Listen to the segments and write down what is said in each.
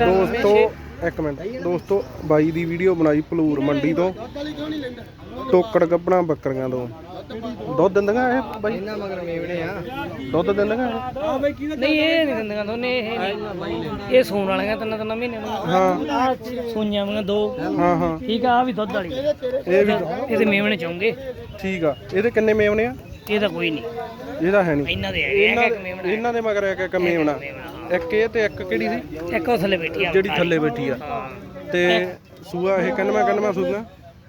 ਦੋਸਤੋ ਇੱਕ ਮਿੰਟ। ਦੋਸਤੋ ਬਾਈ ਦੀ ਵੀਡੀਓ ਬਣਾਈ ਪਲੂਰ ਮੰਡੀ ਤੋਂ। ਟੋਕੜ ਗੱਬਣਾ ਬੱਕਰੀਆਂ ਤੋਂ। ਦੁੱਧ ਦਿੰਦੀਆਂ ਇਹ ਬਾਈ? ਇਹਨਾਂ ਮਗਰ ਮੇਵਣੇ ਆ। ਦੁੱਧ ਦਿੰਦੀਆਂ? ਨਹੀਂ ਇਹ ਨਹੀਂ ਦਿੰਦੀਆਂ ਦੋਨੇ ਇਹ ਨਹੀਂ। ਇਹ ਸੂਣ ਵਾਲੀਆਂ ਤਿੰਨ ਤਿੰਨ ਮਹੀਨੇ ਹਾਂ। ਸੂਈਆਂ ਵਾਲੀਆਂ ਦੋ। ਹਾਂ ਹਾਂ। ਠੀਕ ਆ ਆ ਵੀ ਦੁੱਧ ਵਾਲੀ। ਇਹ ਵੀ ਇਹਦੇ ਮੇਵਣੇ ਚਾਉਂਗੇ ਠੀਕ ਆ। ਇਹਦੇ ਕਿੰਨੇ ਮੇਵਣੇ ਆ? ਇਹਦਾ ਕੋਈ ਨਹੀਂ। ਇਹਦਾ ਹੈ ਨਹੀਂ। ਇਹਨਾਂ ਦੇ ਹੈਗੇ ਇਹਨਾਂ ਇੱਕ ਮੇਵਣਾ ਇਹਨਾਂ ਦੇ ਮਗਰ ਇੱਕ ਇੱਕ ਮੇਵਣਾ ਇੱਕ ਇਹ ਤੇ ਇੱਕ ਕਿਹੜੀ ਸੀ? ਇੱਕ ਉਹ ਥੱਲੇ ਬੈਠੀ ਆ। ਜਿਹੜੀ ਥੱਲੇ ਬੈਠੀ ਆ। ਤੇ ਸੂਆ ਇਹ ਕੰਨਵਾ ਕੰਨਵਾ ਸੂਆ?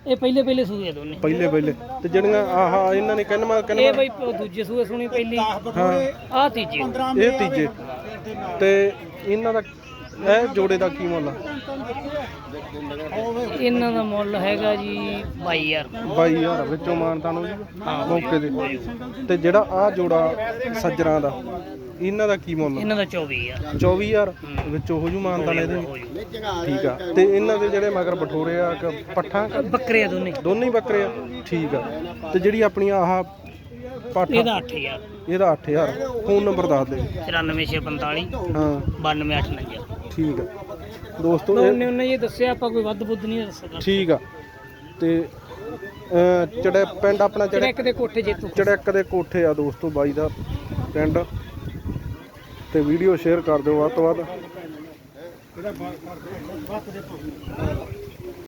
ਇਹ ਪਹਿਲੇ ਪਹਿਲੇ ਸੂਏ ਆ ਦੋਨੇ। ਪਹਿਲੇ ਪਹਿਲੇ। ਤੇ ਜਿਹੜੀਆਂ ਆਹਾ ਇਹਨਾਂ ਨੇ ਕੰਨਵਾ ਇਹ ਕੰਨਵਾ? ਬਈ ਉਹ ਦੂਜੇ ਸੂਏ ਸੁਣੀ ਪਹਿਲੀ। ਹਾਂ। ਆ ਤੀਜੇ। ਇਹ ਤੀਜੇ। ਤੇ ਇਹਨਾਂ ਦਾ ਇਹ ਜੋੜੇ ਦਾ ਕੀ ਮੁੱਲ ਆ? ਇਹਨਾਂ ਦਾ ਮੁੱਲ ਹੈਗਾ ਜੀ 22000 22000 ਵਿੱਚੋਂ ਮਾਨਤਾ ਨੂੰ ਜੀ ਮੌਕੇ ਦੇ ਤੇ ਜਿਹੜਾ ਆ ਜੋੜਾ ਸੱਜਰਾਂ ਦਾ ਇਹਨਾਂ ਦਾ ਕੀ ਮੁੱਲ ਇਹਨਾਂ ਦਾ 24000 24000 ਵਿੱਚੋਂ ਹੋ ਜੂ ਮਾਨਤਾ ਇਹਦੇ ਵੀ? ਠੀਕ ਆ। ਤੇ ਇਹਨਾਂ ਦੇ ਜਿਹੜੇ ਮਗਰ ਬਠੋਰੇ ਆ ਪੱਠਾਂ? ਬੱਕਰੇ ਆ ਦੋਨੇ। ਦੋਨੇ ਹੀ ਬੱਕਰੇ ਆ? ਠੀਕ ਆ। ਤੇ ਜਿਹੜੀ ਆਪਣੀ ਆਹ ਪਾਠਾ ਇਹਦਾ 8000 ਇਹਦਾ 8000 ਫੋਨ ਨੰਬਰ ਦੱਸ ਦੇ। 94645 ਹਾਂ। 92849 ਠੀਕ ਆ। ਦੋਸਤੋ ਇਹ ਉਹਨੇ ਉਹਨੇ ਇਹ ਦੱਸਿਆ ਆਪਾਂ ਕੋਈ ਵੱਧ ਬੁੱਧ ਨਹੀਂ ਦੱਸ ਸਕਦਾ। ਠੀਕ ਆ। ਤੇ ਅਹ, ਚੜੇ ਪਿੰਡ ਆਪਣਾ ਚੜੇ ਚੜੈਕ ਦੇ ਕੋਠੇ ਜੇਤੂ। ਚੜੈਕ ਦੇ ਕੋਠੇ ਆ ਦੋਸਤੋ ਬਾਈ ਦਾ ਪਿੰਡ। ਤੇ ਵੀਡੀਓ ਸ਼ੇਅਰ ਕਰ ਦਿਓ ਵੱਧ ਤੋਂ ਵੱਧ।